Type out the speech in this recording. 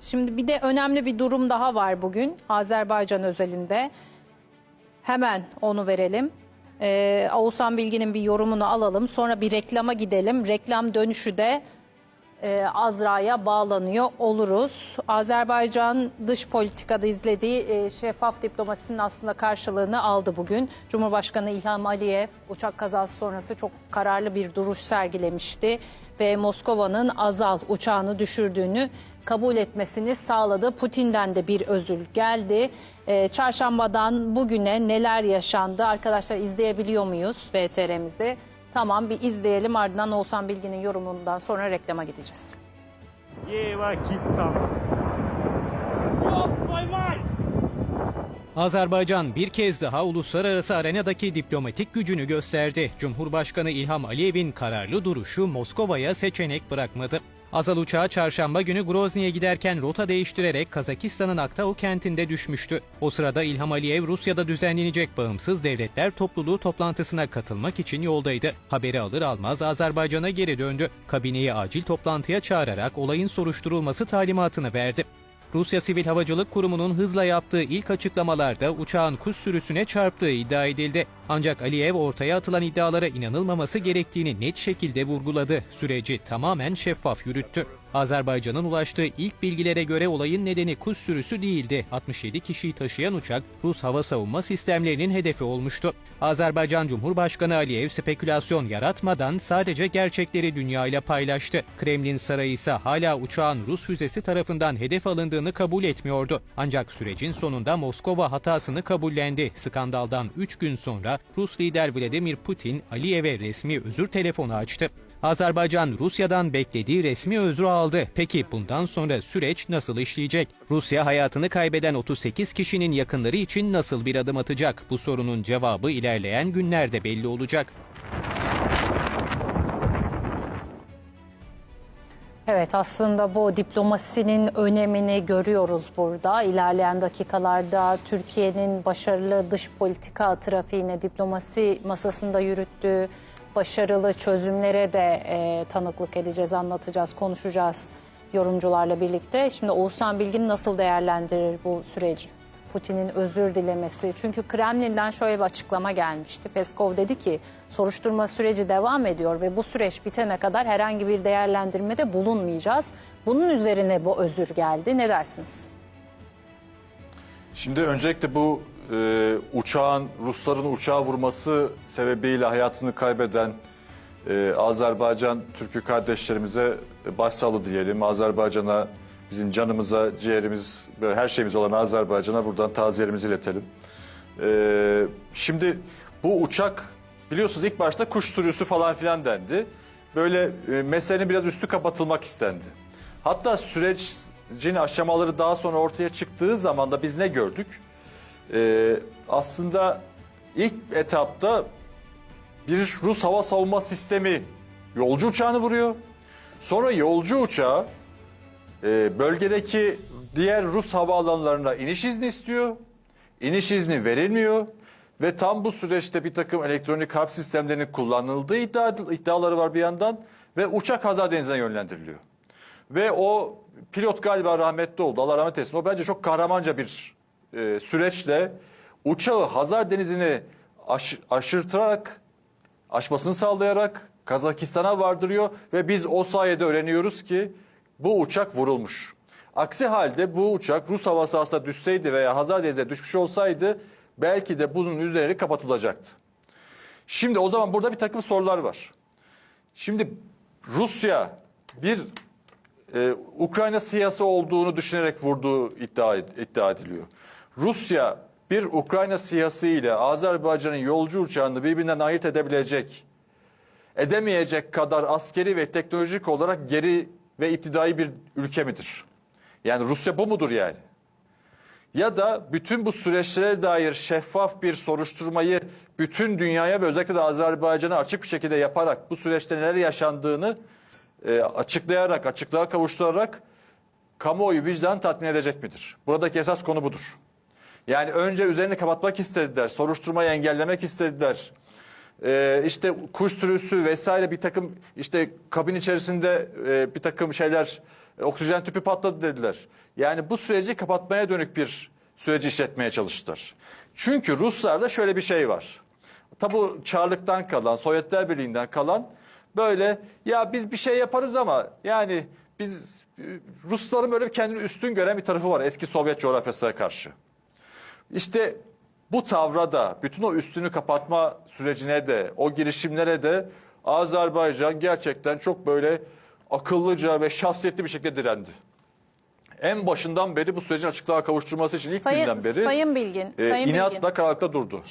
Şimdi bir de önemli bir durum daha var bugün Azerbaycan özelinde. Hemen onu verelim. Ee, Oğuzhan Bilgin'in bir yorumunu alalım. Sonra bir reklama gidelim. Reklam dönüşü de e, Azra'ya bağlanıyor oluruz. Azerbaycan dış politikada izlediği e, şeffaf diplomasinin aslında karşılığını aldı bugün. Cumhurbaşkanı İlham Aliyev uçak kazası sonrası çok kararlı bir duruş sergilemişti ve Moskova'nın Azal uçağını düşürdüğünü kabul etmesini sağladı. Putin'den de bir özür geldi. E, çarşambadan bugüne neler yaşandı arkadaşlar izleyebiliyor muyuz VTR'mizde? Tamam bir izleyelim ardından Oğuzhan Bilgin'in yorumundan sonra reklama gideceğiz. Yok koymay! Azerbaycan bir kez daha uluslararası arenadaki diplomatik gücünü gösterdi. Cumhurbaşkanı İlham Aliyev'in kararlı duruşu Moskova'ya seçenek bırakmadı. Azal uçağı çarşamba günü Grozny'e giderken rota değiştirerek Kazakistan'ın Aktau kentinde düşmüştü. O sırada İlham Aliyev Rusya'da düzenlenecek bağımsız devletler topluluğu toplantısına katılmak için yoldaydı. Haberi alır almaz Azerbaycan'a geri döndü. Kabineyi acil toplantıya çağırarak olayın soruşturulması talimatını verdi. Rusya Sivil Havacılık Kurumu'nun hızla yaptığı ilk açıklamalarda uçağın kuş sürüsüne çarptığı iddia edildi. Ancak Aliyev ortaya atılan iddialara inanılmaması gerektiğini net şekilde vurguladı. Süreci tamamen şeffaf yürüttü. Azerbaycan'ın ulaştığı ilk bilgilere göre olayın nedeni kuş sürüsü değildi. 67 kişiyi taşıyan uçak Rus hava savunma sistemlerinin hedefi olmuştu. Azerbaycan Cumhurbaşkanı Aliyev spekülasyon yaratmadan sadece gerçekleri dünyayla paylaştı. Kremlin sarayı ise hala uçağın Rus füzesi tarafından hedef alındığını kabul etmiyordu. Ancak sürecin sonunda Moskova hatasını kabullendi. Skandaldan 3 gün sonra Rus lider Vladimir Putin Aliyev'e resmi özür telefonu açtı. Azerbaycan Rusya'dan beklediği resmi özrü aldı. Peki bundan sonra süreç nasıl işleyecek? Rusya hayatını kaybeden 38 kişinin yakınları için nasıl bir adım atacak? Bu sorunun cevabı ilerleyen günlerde belli olacak. Evet aslında bu diplomasinin önemini görüyoruz burada. İlerleyen dakikalarda Türkiye'nin başarılı dış politika trafiğine diplomasi masasında yürüttüğü başarılı çözümlere de e, tanıklık edeceğiz, anlatacağız, konuşacağız yorumcularla birlikte. Şimdi Oğuzhan Bilgin nasıl değerlendirir bu süreci? Putin'in özür dilemesi. Çünkü Kremlin'den şöyle bir açıklama gelmişti. Peskov dedi ki soruşturma süreci devam ediyor ve bu süreç bitene kadar herhangi bir değerlendirmede bulunmayacağız. Bunun üzerine bu özür geldi. Ne dersiniz? Şimdi öncelikle bu e, uçağın, Rusların uçağı vurması sebebiyle hayatını kaybeden e, Azerbaycan Türk'ü kardeşlerimize başsağlığı diyelim. Azerbaycan'a, bizim canımıza, ciğerimiz, böyle her şeyimiz olan Azerbaycan'a buradan taziyelerimizi iletelim. E, şimdi bu uçak biliyorsunuz ilk başta kuş sürüsü falan filan dendi. Böyle e, meselenin biraz üstü kapatılmak istendi. Hatta sürecin aşamaları daha sonra ortaya çıktığı zaman da biz ne gördük? Ee, aslında ilk etapta bir Rus hava savunma sistemi yolcu uçağını vuruyor. Sonra yolcu uçağı e, bölgedeki diğer Rus havaalanlarına iniş izni istiyor. İniş izni verilmiyor ve tam bu süreçte bir takım elektronik harp sistemlerinin kullanıldığı iddia, iddiaları var bir yandan ve uçak Hazar Denizi'ne yönlendiriliyor. Ve o pilot galiba rahmetli oldu. Allah rahmet eylesin. O bence çok kahramanca bir e, süreçle uçağı Hazar Denizi'ni aş, aşırtarak, aşmasını sağlayarak Kazakistan'a vardırıyor ve biz o sayede öğreniyoruz ki bu uçak vurulmuş. Aksi halde bu uçak Rus hava sahasına düşseydi veya Hazar Denizi'ne düşmüş olsaydı belki de bunun üzeri kapatılacaktı. Şimdi o zaman burada bir takım sorular var. Şimdi Rusya bir e, Ukrayna siyasi olduğunu düşünerek vurduğu iddia, iddia ediliyor. Rusya bir Ukrayna siyasi ile Azerbaycan'ın yolcu uçağını birbirinden ayırt edebilecek, edemeyecek kadar askeri ve teknolojik olarak geri ve iptidai bir ülke midir? Yani Rusya bu mudur yani? Ya da bütün bu süreçlere dair şeffaf bir soruşturmayı bütün dünyaya ve özellikle de Azerbaycan'a açık bir şekilde yaparak bu süreçte neler yaşandığını e, açıklayarak, açıklığa kavuşturarak kamuoyu vicdan tatmin edecek midir? Buradaki esas konu budur. Yani önce üzerini kapatmak istediler, soruşturmayı engellemek istediler. e, işte kuş sürüsü vesaire bir takım işte kabin içerisinde e, bir takım şeyler e, oksijen tüpü patladı dediler. Yani bu süreci kapatmaya dönük bir süreci işletmeye çalıştılar. Çünkü Ruslarda şöyle bir şey var. Tabi Çarlık'tan kalan, Sovyetler Birliği'nden kalan böyle ya biz bir şey yaparız ama yani biz e, Rusların böyle kendini üstün gören bir tarafı var eski Sovyet coğrafyasına karşı. İşte bu tavra da bütün o üstünü kapatma sürecine de o girişimlere de Azerbaycan gerçekten çok böyle akıllıca ve şahsiyetli bir şekilde direndi. En başından beri bu sürecin açıklığa kavuşturması için ilk Sayın, günden beri Sayın Bilgin, e, Sayın inatla Bilgin. durdu.